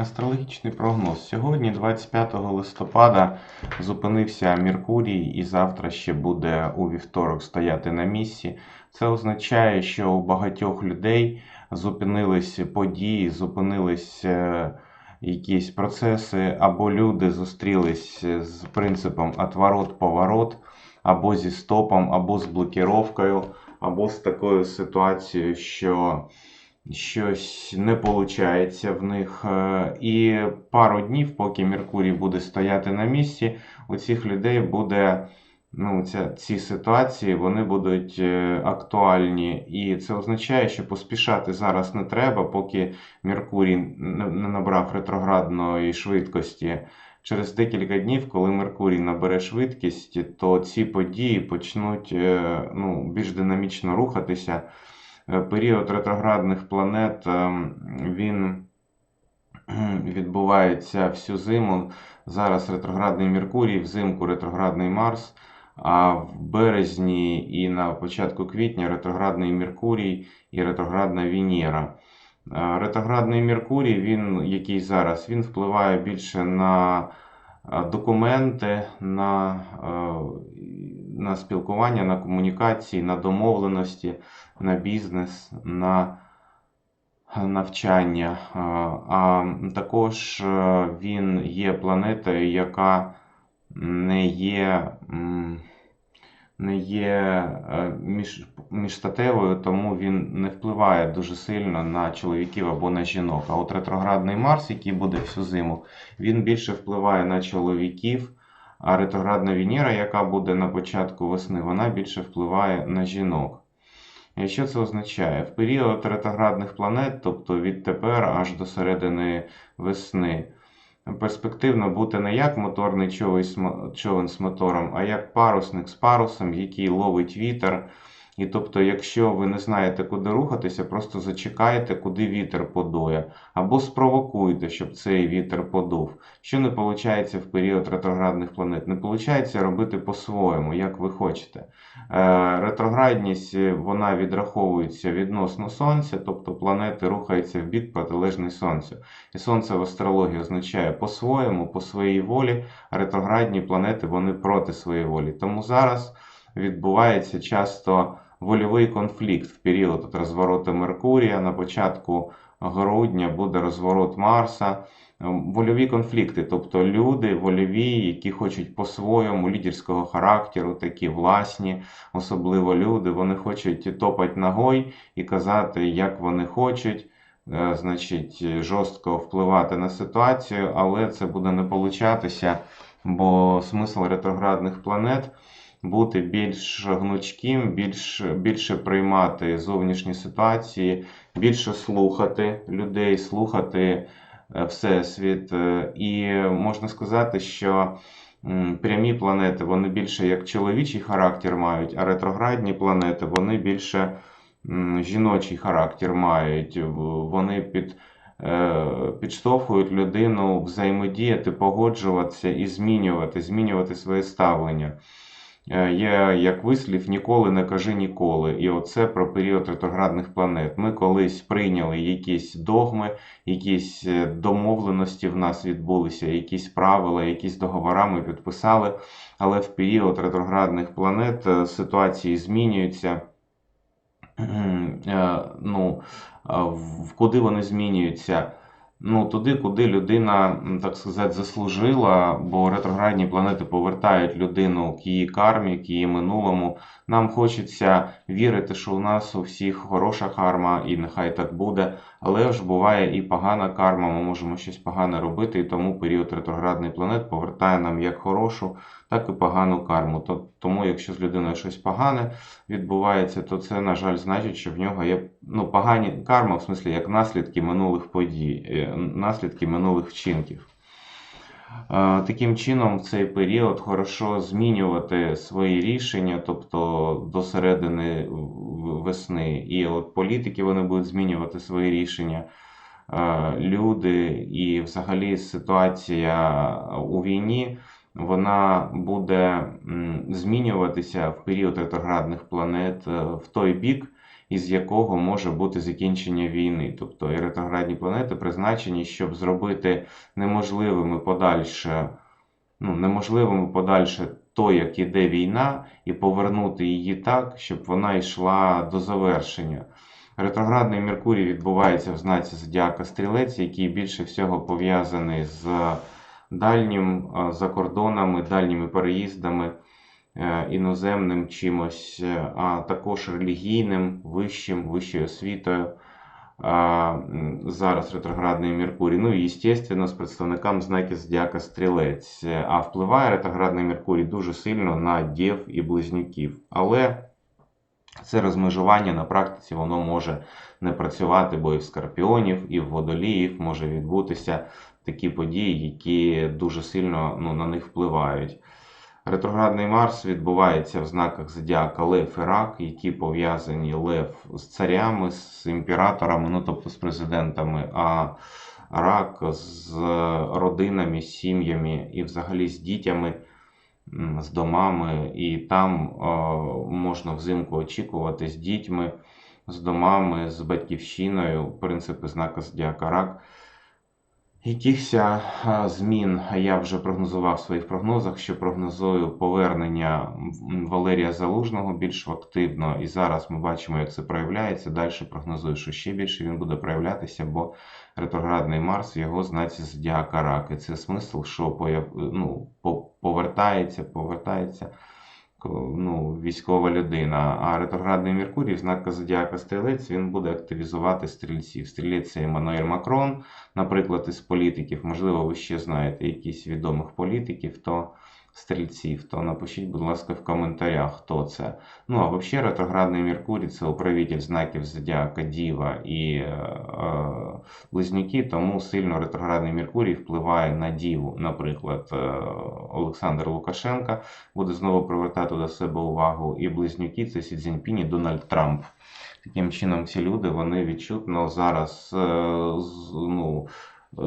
Астрологічний прогноз. Сьогодні, 25 листопада, зупинився Меркурій і завтра ще буде у вівторок стояти на місці. Це означає, що у багатьох людей зупинились події, зупинились е, якісь процеси, або люди зустрілись з принципом отворот-поворот, або зі стопом, або з блокіровкою, або з такою ситуацією, що щось не виходить в них. Е, І пару днів, поки Меркурій буде стояти на місці, у цих людей буде. Ну, ця, ці ситуації вони будуть е, актуальні, і це означає, що поспішати зараз не треба, поки Меркурій не набрав ретроградної швидкості. Через декілька днів, коли Меркурій набере швидкість, то ці події почнуть е, ну, більш динамічно рухатися. Е, Період ретроградних планет ем, він відбувається всю зиму. Зараз ретроградний Меркурій, взимку ретроградний Марс. А в березні і на початку квітня ретроградний Меркурій і ретроградна Венера. Е, Ретроградний Меркурій, він, який зараз, він впливає більше на е, документи, на, е, на спілкування, на комунікації, на домовленості, на бізнес, на навчання. Е, А також е, він є планетою, яка не є, не є е, між, міжстатевою, тому він не впливає дуже сильно на чоловіків або на жінок. А от ретроградний Марс, який буде всю зиму, він більше впливає на чоловіків. А ретроградна Венера, яка буде на початку весни, вона більше впливає на жінок. І що це означає? В період ретроградних планет, тобто відтепер аж до середини весни, перспективно бути не як моторний човен з мотором, а як парусник з парусом, який ловить вітер. І тобто, якщо ви не знаєте, куди рухатися, просто зачекайте, куди вітер подує, або спровокуйте, щоб цей вітер подув. Що не виходить в період ретроградних планет? Не виходить робити по-своєму, як ви хочете. Е, Ретроградність е, вона відраховується відносно Сонця, тобто планети рухаються в бік протилежний Сонцю. І Сонце в астрології означає по-своєму, по своїй волі, а ретроградні планети вони проти своєї волі. Тому зараз відбувається часто вольовий конфлікт в період от розвороту Меркурія. На початку грудня буде розворот Марса. Ем, Вольові конфлікти, тобто люди вольові, які хочуть по-своєму лідерського характеру, такі власні, особливо люди, вони хочуть топати ногой і казати, як вони хочуть, е, значить, жорстко впливати на ситуацію, але це буде не получатися, бо смисл ретроградних планет бути більш гнучким, більш, більше приймати зовнішні ситуації, більше слухати людей, слухати е, Всесвіт. Е, І можна сказати, що прямі планети вони більше як чоловічий характер мають, а ретроградні планети вони більше жіночий характер мають. Вони під, е, підштовхують людину взаємодіяти, погоджуватися і змінювати, змінювати своє ставлення. Е, Є як вислів ніколи не кажи ніколи. І оце про період ретроградних планет. Ми колись прийняли якісь догми, якісь е, домовленості в нас відбулися, якісь правила, якісь договори ми підписали. Але в період ретроградних планет е, ситуації змінюються. Е, Ну, е, куди вони змінюються? Ну, туди, куди людина, так сказати, заслужила, бо ретроградні планети повертають людину к її кармі, к її минулому. Нам хочеться вірити, що у нас у всіх хороша карма, і нехай так буде. Але ж буває і погана карма, ми можемо щось погане робити, і тому період ретроградних планет повертає нам як хорошу, так і погану карму. То- Тому, якщо з людиною щось погане відбувається, то це, на жаль, значить, що в нього є ну, погані карма, в смислі, як наслідки минулих подій, е, наслідки минулих вчинків. Е, Таким чином, в цей період хорошо змінювати свої рішення, тобто до середини весни. І от політики вони будуть змінювати свої рішення, е, люди і взагалі ситуація у війні. Вона буде змінюватися в період ретроградних планет е, в той бік, із якого може бути закінчення війни. Тобто і ретроградні планети призначені, щоб зробити неможливими подальше, ну, неможливими подальше то, як іде війна, і повернути її так, щоб вона йшла до завершення. Ретроградний Меркурій відбувається в знаці Зодіака Стрілець, який більше всього пов'язаний з дальнім е, за кордонами, дальніми переїздами, іноземним чимось, е, а також релігійним, вищим, вищою освітою. Зараз ретроградний Меркурій. Ну і, звісно, з представникам знаки Зодіака Стрілець. А впливає ретроградний Меркурій дуже сильно на Дєв і близнюків. Але це розмежування на практиці воно може не працювати, бо і в скорпіонів, і в водоліїв може відбутися такі події, які дуже сильно ну, на них впливають. Ретроградний Марс відбувається в знаках Зодіака Лев і Рак, які пов'язані Лев з царями, з імператорами, ну тобто з президентами, а рак з родинами, з сім'ями і взагалі з дітями, з домами. І там можна взимку очікувати з дітьми, з домами, з батьківщиною, принципи знака Зодіака Рак. Якихось а, змін я вже прогнозував в своїх прогнозах, що прогнозую повернення Валерія Залужного більш активно. І зараз ми бачимо, як це проявляється. Далі прогнозую, що ще більше він буде проявлятися, бо ретроградний Марс його знаці Зодіака Рак. І це смисл, що ну, по- повертається, повертається ну, військова людина. А ретроградний Меркурій, в знака Зодіака Стрілець, він буде активізувати стрільців. Стрілець це Еммануель Макрон, наприклад, із політиків. Можливо, ви ще знаєте якісь відомих політиків, то стрільців, то напишіть, будь ласка, в коментарях, хто це. Ну, а взагалі, ретроградний Меркурій це управитель знаків Зодіака Діва і е, е, Близнюки, тому сильно ретроградний Меркурій впливає на Діву. Наприклад, е, Олександр Лукашенка буде знову привертати до себе увагу. І близнюки це Сі Цзіньпінь і Дональд Трамп. Таким чином, ці люди вони відчутно зараз е, ну,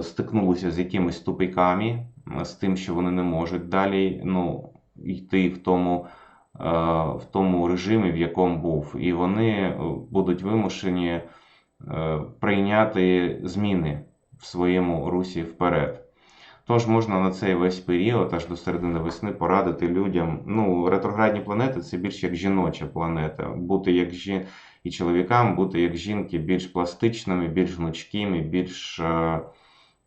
стикнулися з якимись тупиками, з тим, що вони не можуть далі ну, йти в тому, е, в тому режимі, в якому був. І вони е, будуть вимушені е, прийняти зміни в своєму русі вперед. Тож можна на цей весь період, аж до середини весни, порадити людям. Ну, ретроградні планети це більш як жіноча планета. Бути як жі... і чоловікам, бути як жінки більш пластичними, більш гнучкими, більш е,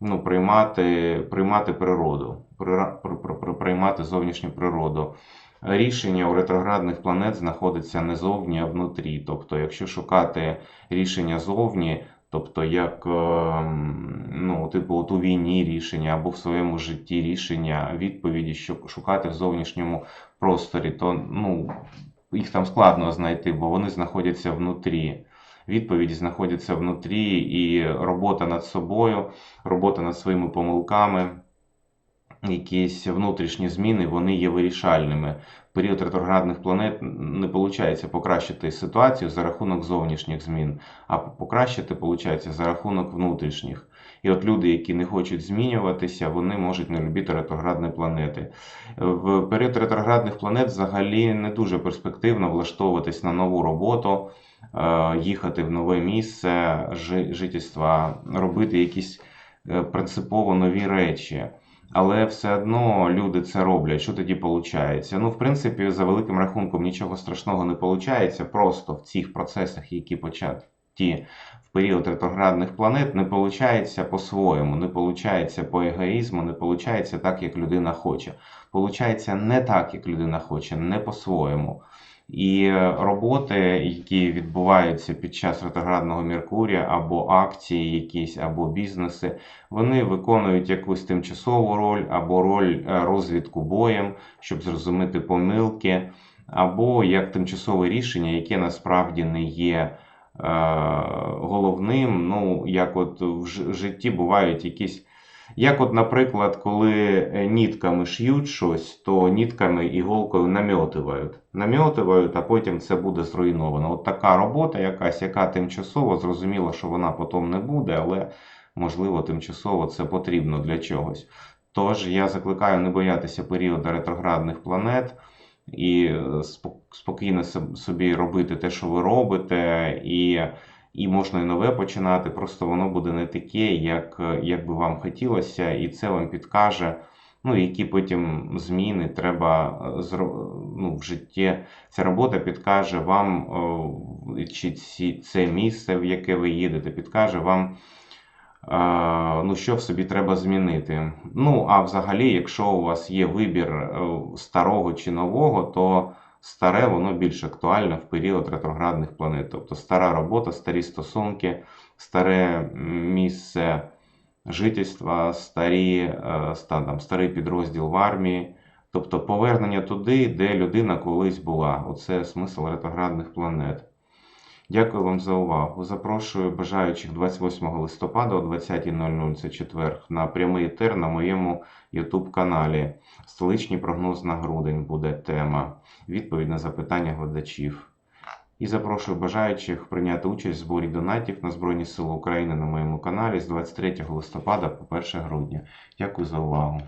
ну, приймати, приймати природу, приймати зовнішню природу. Рішення у ретроградних планет знаходиться не зовні, а внутрі. Тобто, якщо шукати рішення зовні, тобто як ем, ну, типу, от у війні рішення або в своєму житті рішення, відповіді, що шукати в зовнішньому просторі, то ну, їх там складно знайти, бо вони знаходяться внутрі. Відповіді знаходяться внутрі, і робота над собою, робота над своїми помилками, якісь внутрішні зміни, вони є вирішальними. Період ретроградних планет не виходить покращити ситуацію за рахунок зовнішніх змін, а покращити виходить за рахунок внутрішніх. І от люди, які не хочуть змінюватися, вони можуть не любити ретроградні планети. В період ретроградних планет взагалі не дуже перспективно влаштовуватись на нову роботу, е, їхати в нове місце жи- жительства, робити якісь е, принципово нові речі. Але все одно люди це роблять. Що тоді виходить? Ну, в принципі, за великим рахунком нічого страшного не виходить. Просто в цих процесах, які початі в період ретроградних планет, не виходить по-своєму, не виходить по егоїзму, не виходить так, як людина хоче. Получається не так, як людина хоче, не по-своєму. І е, роботи, які відбуваються під час ретроградного Меркурія, або акції якісь, або бізнеси, вони виконують якусь тимчасову роль, або роль е, розвідку боєм, щоб зрозуміти помилки, або як тимчасове рішення, яке насправді не є головним. Ну, як от в житті бувають якісь. Як, от, наприклад, коли е, нітками ш'ють щось, то нітками іголкою намьотують. Намьотують, а потім це буде зруйновано. От така робота якась, яка тимчасово, зрозуміло, що вона потім не буде, але можливо тимчасово це потрібно для чогось. Тож я закликаю не боятися періоду ретроградних планет. І е, спо- спокійно собі робити те, що ви робите, і, і можна і нове починати. Просто воно буде не таке, як, е, як би вам хотілося, і це вам підкаже. Ну, які потім зміни треба е, ну, в житті. Ця робота підкаже вам, чи ці, це місце, в яке ви їдете, підкаже вам, ну, що в собі треба змінити. Ну, а взагалі, якщо у вас є вибір е, старого чи нового, то старе воно більш актуальне в період ретроградних планет. Тобто стара робота, старі стосунки, старе місце жительства, старі, е, там, старий підрозділ в армії. Тобто повернення туди, де людина колись була. Оце смисл ретроградних планет. Дякую вам за увагу. Запрошую бажаючих 28 листопада о 20.00, це четверг, на прямий етер на моєму YouTube каналі. Столичний прогноз на грудень буде тема. Відповідь на запитання глядачів. І запрошую бажаючих прийняти участь в зборі донатів на Збройні Сили України на моєму каналі з 23 листопада по 1 грудня. Дякую за увагу.